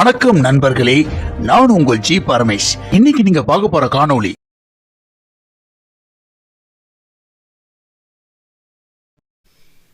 வணக்கம் நண்பர்களே நான் உங்கள் ஜி பரமேஷ். இன்னைக்கு நீங்க பார்க்க போற காணொளி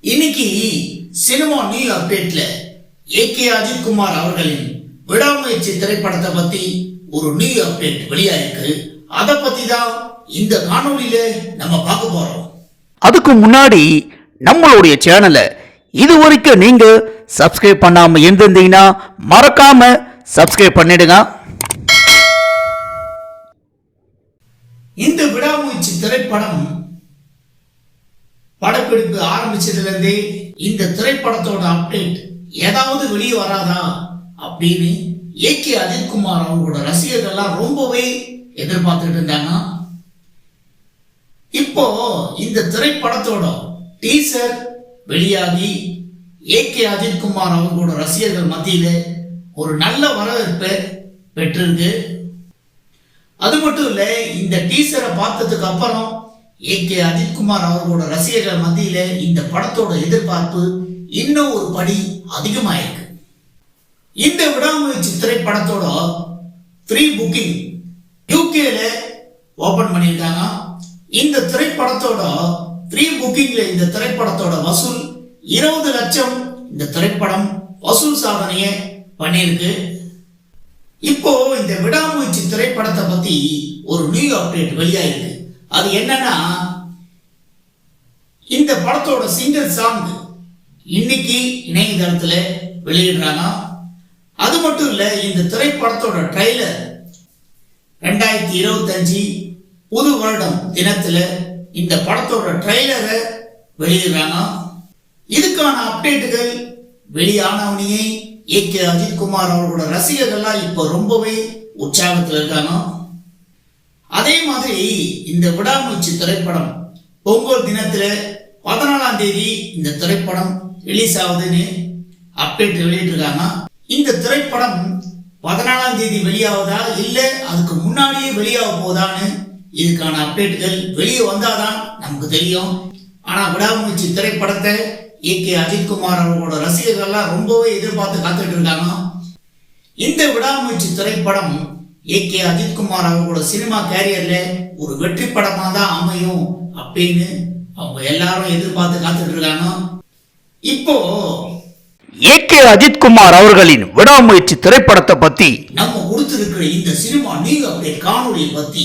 இன்னைக்கு சினிமா நியூ அப்டேட்ல ஏகே அஜித் குமார் அவர்களின் விடாமுயற்சி திரைப்படத்தை பத்தி ஒரு நியூ அப்டேட் வெளியாயிருக்கு. அதை பத்தி தான் இந்த காணொளியில நம்ம பார்க்க போறோம். அதுக்கு முன்னாடி நம்மளுடைய சேனலை இது வரைக்கும் நீங்க சப்ஸ்கிரைப் பண்ணாம இருந்திருந்தீங்கன்னா மறக்காம சப்ஸ்கிரைப் பண்ணிடுங்க. இந்த விடாமூச்சி திரைப்படம் படப்பிடிப்பு ஆரம்பிச்சதுல இருந்தே இந்த திரைப்படத்தோட அப்டேட் ஏதாவது வெளியே வராதா அப்படின்னு ஏகே அஜித்குமார் அவங்களோட ரசிகர்கள்லாம் ரொம்பவே எதிர்பார்த்துட்டு இருந்தாங்க. இப்போ இந்த திரைப்படத்தோட டீசர் வெளியாகி ஏகே அஜித்குமார் அவர்களோட ரசிகர்கள் மத்தியில ஒரு நல்ல வரவேற்பை பெற்றிருக்கு. அது மட்டும் இல்ல இந்த டீசரை பார்த்ததுக்கு அப்புறம் ஏகே அஜித்குமார் அவர்களோட ரசிகர்கள் மத்தியில இந்த படத்தோட எதிர்பார்ப்பு இன்னும் ஒரு படி அதிகமாயிருக்கு. இந்த விடாமுயற்சி திரைப்படத்தோட ஃப்ரீ புக்கிங் யூகேல ஓபன் பண்ணியிருக்காங்க. இந்த திரைப்படத்தோட ப்ரீ புக்கிங்ல இந்த திரைப்படத்தோட வசூல் இருபது லட்சம். இந்த திரைப்படம் வசூல் சாதனையை பண்ணியிருக்கு. இப்போ இந்த விடாமுயற்சி திரைப்படத்தை பத்தி ஒரு நியூ அப்டேட் வெளியாயிருக்கு. அது என்னன்னா இந்த படத்தோட சிங்கிள் சாங் இன்னைக்கு இணையதளத்துல வெளியிடுறாங்க. அது மட்டும் இல்ல இந்த திரைப்படத்தோட ட்ரெய்லர் ரெண்டாயிரத்தி இருபத்தஞ்சு புது வருடம் தினத்துல இந்த படத்தோட ட்ரைலரை வெளியிடுறாங்க இதுக்கான அப்டேட்டுகள் வெளியானவனையே ஏ கே அஜித்குமார் அவர்களோட ரசிகர்கள்லாம் இப்போ ரொம்பவே உற்சாகத்தில் இருக்காங்க அதே மாதிரி இந்த விடாமூச்சி திரைப்படம் பொங்கல் தினத்தில் பதினாலாம் தேதி இந்த திரைப்படம் ரிலீஸ் ஆகுதுன்னு அப்டேட் வெளியிட்டிருக்காங்க இந்த திரைப்படம் பதினாலாம் தேதி வெளியாவதா இல்லை அதுக்கு முன்னாடியே வெளியாக போதான்னு இதுக்கான அப்டேட்டுகள் வெளியே வந்தாதான் நமக்கு தெரியும். ஆனா விடாமுயற்சி திரைப்படத்தை ஏ. கே. அஜித்குமார் அவர்களோட ரசிகர்கள்லாம் ரொம்பவே எதிர்பார்த்து காத்துட்டு இருக்காங்க. இந்த விடாமுயற்சி திரைப்படம் ஏ. கே. அஜித்குமார் அவர்களோட சினிமா கேரியர்ல ஒரு வெற்றி படமா தான் அமையும் அப்படின்னு அவங்க எல்லாரும் எதிர்பார்த்து காத்துட்டு இருக்காங்க. இப்போ ஏகே அஜித்குமார் அவர்களின் விடாமுயற்சி திரைப்படத்தை பத்தி நம்ம கொடுத்திருக்கிற இந்த சினிமா நீங்க அப்டேட் காணொளியை பத்தி